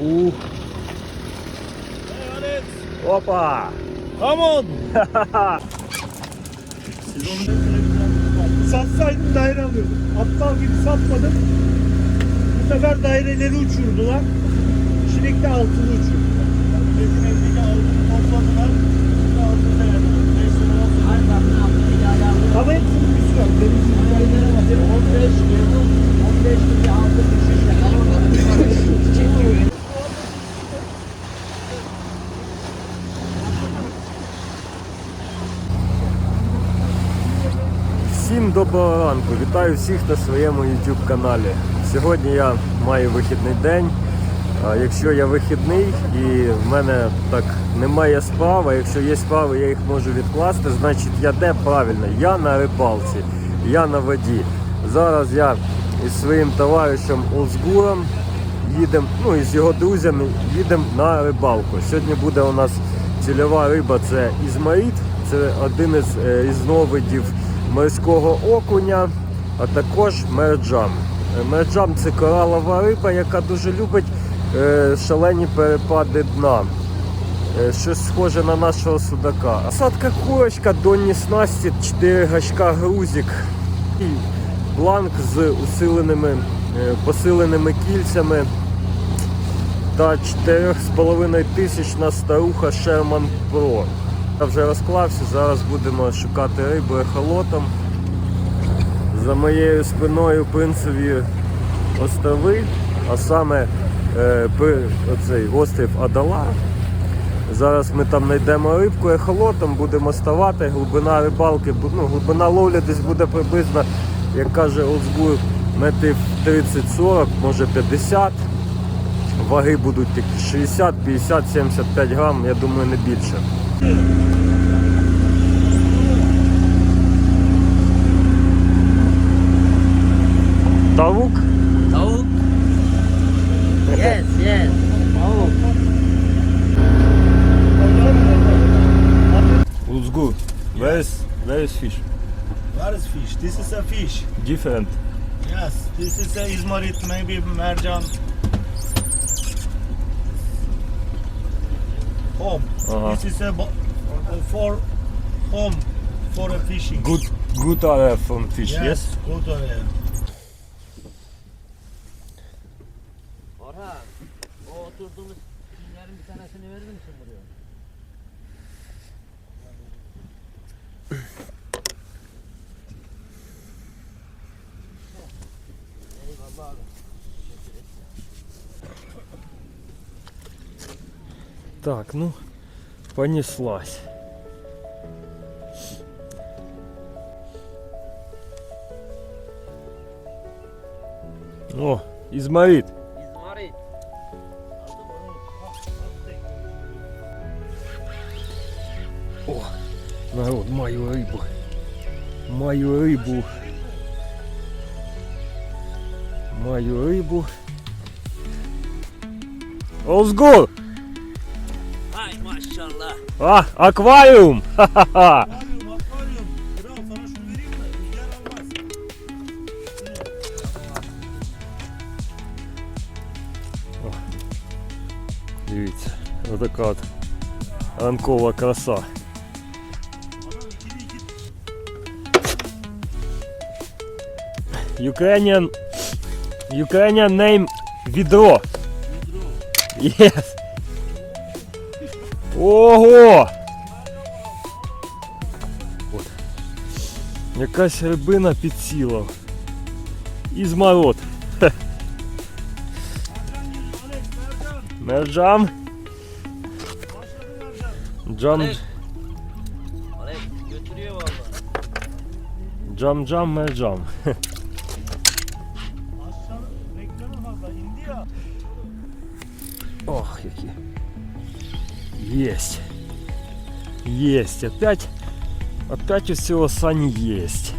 Uh. Hoppa. Come on. Satsaydım daire alıyordum. Aptal gibi satmadım. Bu sefer daireleri uçurdular. Çilekte altını uçurdular. Çilekte altını topladılar. Altını değerlendirdiler. Ama hepsinin bir sürü. Denizin 15 yıl, 15 yıl aldı düşüş Доброго ранку! Вітаю всіх на своєму YouTube каналі. Сьогодні я маю вихідний день. Якщо я вихідний і в мене так немає справ, а якщо є справи, я їх можу відкласти, значить я де правильно? Я на рибалці, я на воді. Зараз я із своїм товаришем Олзгуром їдемо, ну і з його друзями їдемо на рибалку. Сьогодні буде у нас цільова риба це ізмаїд, це один із е, різновидів морського окуня, а також мерджам. Мерджам це коралова риба, яка дуже любить е, шалені перепади дна. Е, Щось схоже на нашого судака. Осадка курочка, донні снасті, 4 гачка грузик і бланк з усиленими, е, посиленими кільцями та 4,5 тисячна старуха Sherman Pro. Я вже розклався, зараз будемо шукати рибу ехолотом. За моєю спиною принцеві острови, а саме е, оцей острів Адала. Зараз ми там знайдемо рибку ехолотом, будемо ставати, глибина рибалки, ну, глибина ловлі десь буде приблизно, як каже Олдсбур, метрів 30-40, може 50. Ваги будуть такі 60, 50, 75 грам, я думаю, не більше. Tavuk. Tavuk. Yes, yes. Tavuk. Uzgu. Yes. Where is where is fish? Where is fish? This is a fish. Different. Yes, this is a izmarit, maybe mercan. Home. Uh-huh. This is a bo- uh, for home for a fishing. Good, good area from fish, yes? Good area. Orhan, o oturduğumuz filmlerin bir tanesini verir misin buraya? Eyvallah abi. Так, ну, понеслась. О, изморит. Изморит. О, народ, мою рыбу. Мою рыбу. Мою рыбу. Озгор! иншаллах. А, аквариум! Ха-ха-ха! Аквариум, аквариум. Брал хорошую верину, от ранкова краса. Ukrainian Ukrainian name відро. Yes. Ого! От. Якась рибина підсіла. І змарот. Mercan. Джам Alex. Alex götürüyor vallahi. джам джам мерджам. Ох, які. Есть. Есть. Опять. Опять у всего сани есть.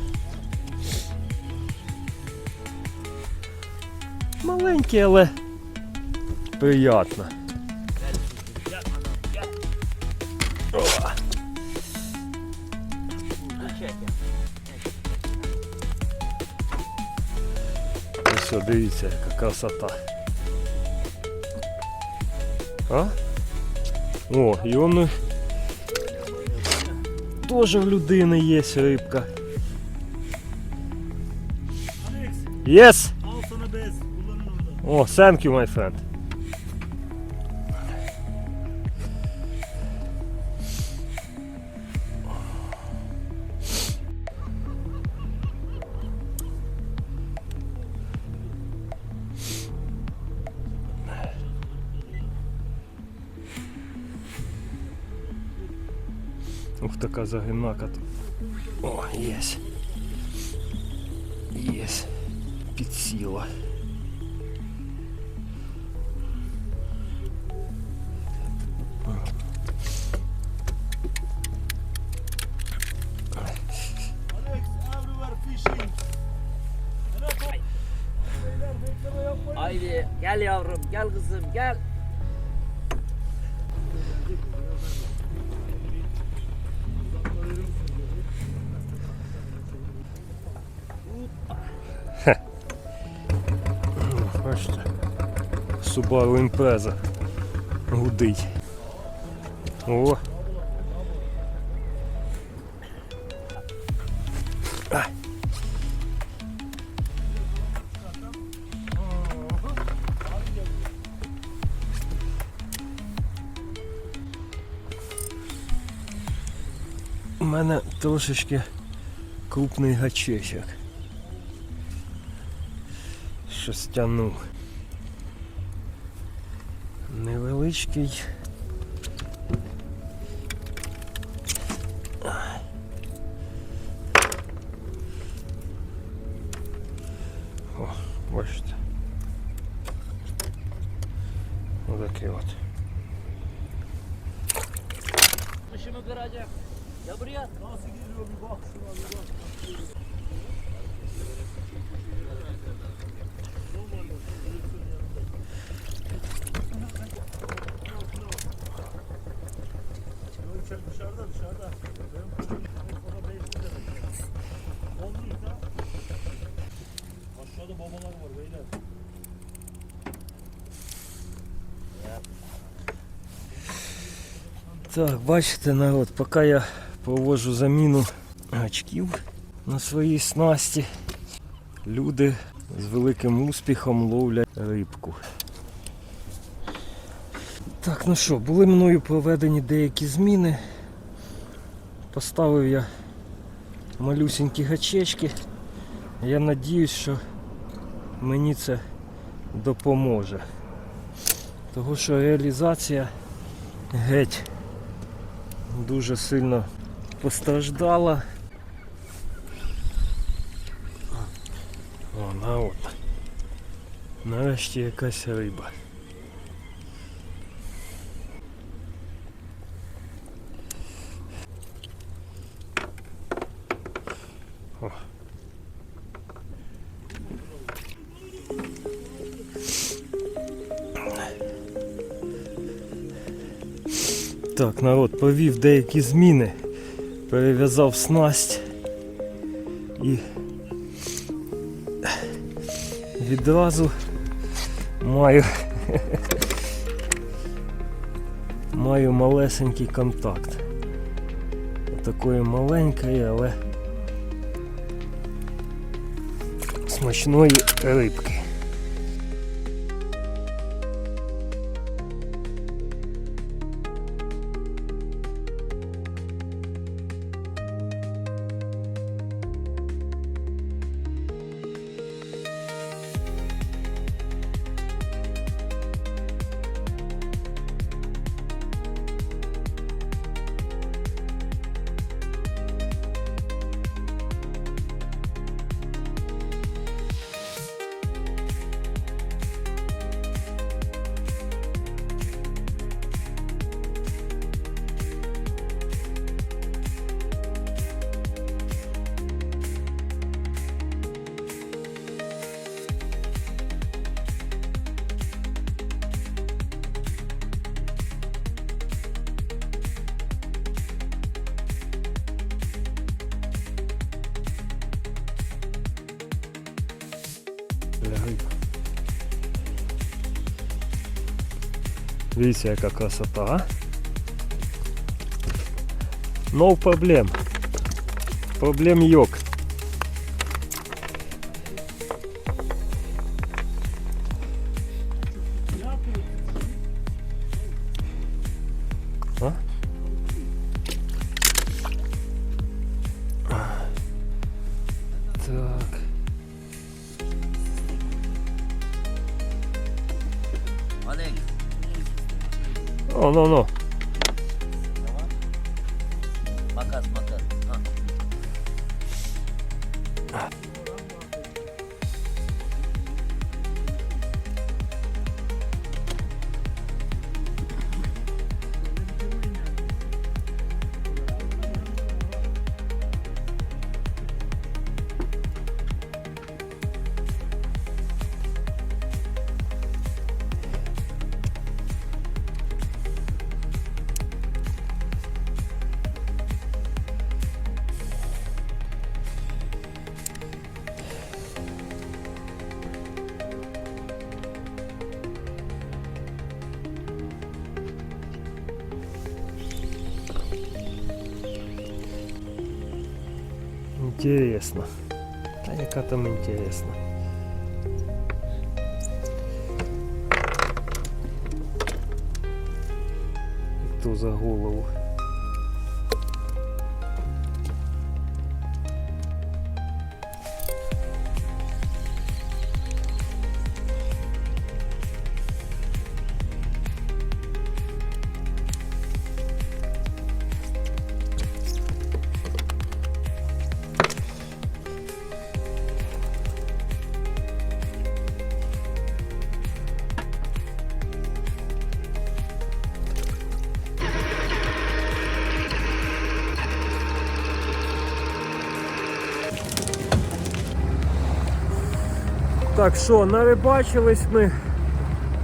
Маленький, але приятно. Çek. Ось, дивіться, яка красота. А? О, і он теж в людини є рибка. Yes! О, thank you, my friend. Ух, така загинака тут. О, єсь. Єсь. Підсіла. Haydi gel yavrum gel kızım gel. Бачите, Subaru Impreza гудить. О! А. У мене трошечки крупний гачечок. Щось тянув. Невеличкий. О, бачите. Отакий от. Dışımı kıracak. Gel buraya. Nasıl geliyor bir bak şuna bir bak. Aşağıda babalar var beyler. Так, бачите, народ, поки я проводжу заміну гачків на своїй снасті, люди з великим успіхом ловлять рибку. Так, ну що, були мною проведені деякі зміни. Поставив я малюсенькі гачечки. Я надіюсь, що мені це допоможе. Тому що реалізація геть дуже сильно постраждала. Вона от. Нарешті якась риба. Так, народ провів деякі зміни, перев'язав снасть і відразу маю маю малесенький контакт. Такої маленької, але смачної рибки. Дивіться, яка красота. а? No problem. Проблем йок. Так. Олег, Oh no, no. Интересно. Та яка там интересно? Кто за голову? Так що, нарибачились ми.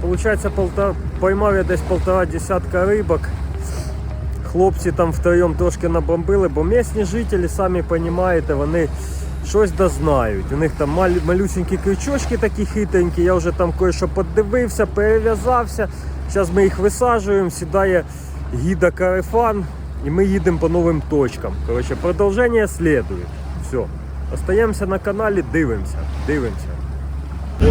Получається, полтора, поймав я десь полтора десятка рибок. Хлопці там втроєм трошки набомбили, бо місні жителі, самі розумієте, вони щось дознають. У них там мал- малюсенькі крючочки такі хитренькі, я вже там кое-що подивився, перев'язався. Зараз ми їх висаджуємо, сідає гіда Карифан і ми їдемо по новим точкам. Коротше, продовження слідує. Все. Остаємося на каналі, дивимося, дивимося. Oh,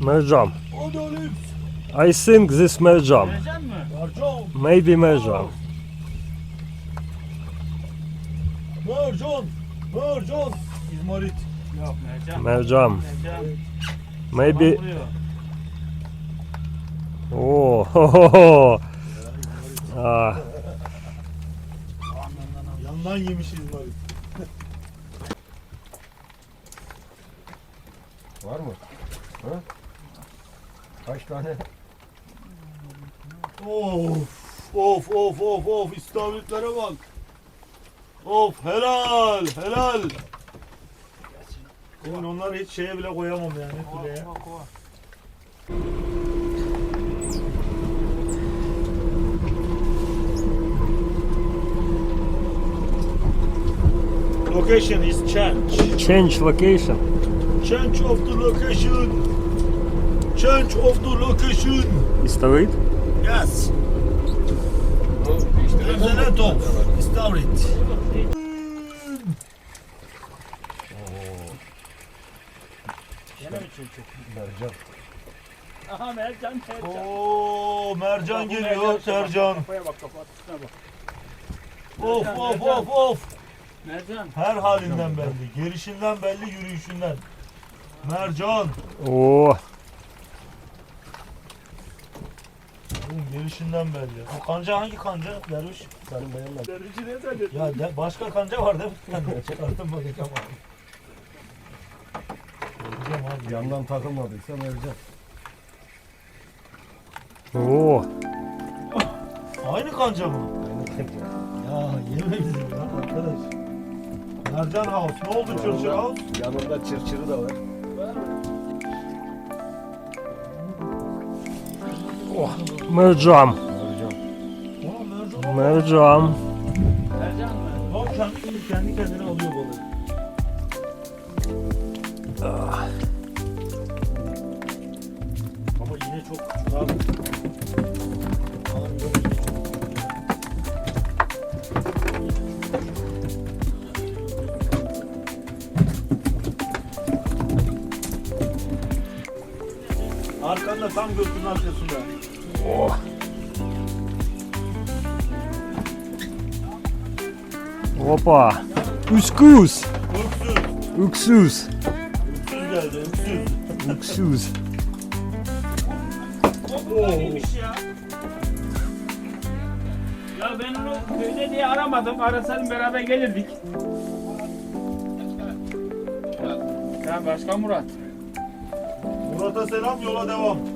mercan. I think this mercan. Maybe mercan. Mercan. Mercan. Mercan. Maybe Oo. Oh. ah. Yandan yemişiz Marit. Var mı? Ha? Kaç tane? Of of of of of istavritlere bak. Of helal helal. Oğlum onları hiç şeye bile koyamam yani. Kova, kova, kova. Location is change. Change location. Change of the location. Change of the location. İstavrit? Yes. İstavrit. Gene mi çocuk? Mercan. Aha mercan mercan. Oo mercan geliyor Sercan. Kafaya bak kafa atışına bak. Of of of of. Mercan. Her halinden belli. Gelişinden belli, yürüyüşünden. Mercan. О, Oğlum gelişinden belli. Bu kanca hangi kanca Derviş? Benim beğenmedim. Dervici ne zannediyorsun? Ya de, başka kanca var değil mi? Çıkarttım bakacağım abi. Göreceğim abi. Yandan takılmadıysa mercan. О, Aynı kanca mı? Ya yeme bizi lan arkadaş. Ercan House. Ne oldu Çırçır House? Yanında çırçırı da var. Oh, mercan. Aa, mercan. Mercan. Ercan kendi, kendi kendine alıyor balığı. Ah. Ama yine çok küçük abi. Arkanda tam göğsünün arkasında. Hoppa. Uskus. Öksüz. Uksus. Öksüz geldi. Öksüz. Uksus. Oo. ya. Ya ben onu köyde diye aramadım. Arasaydım beraber gelirdik. Ya başka Murat. Murat'a selam yola devam.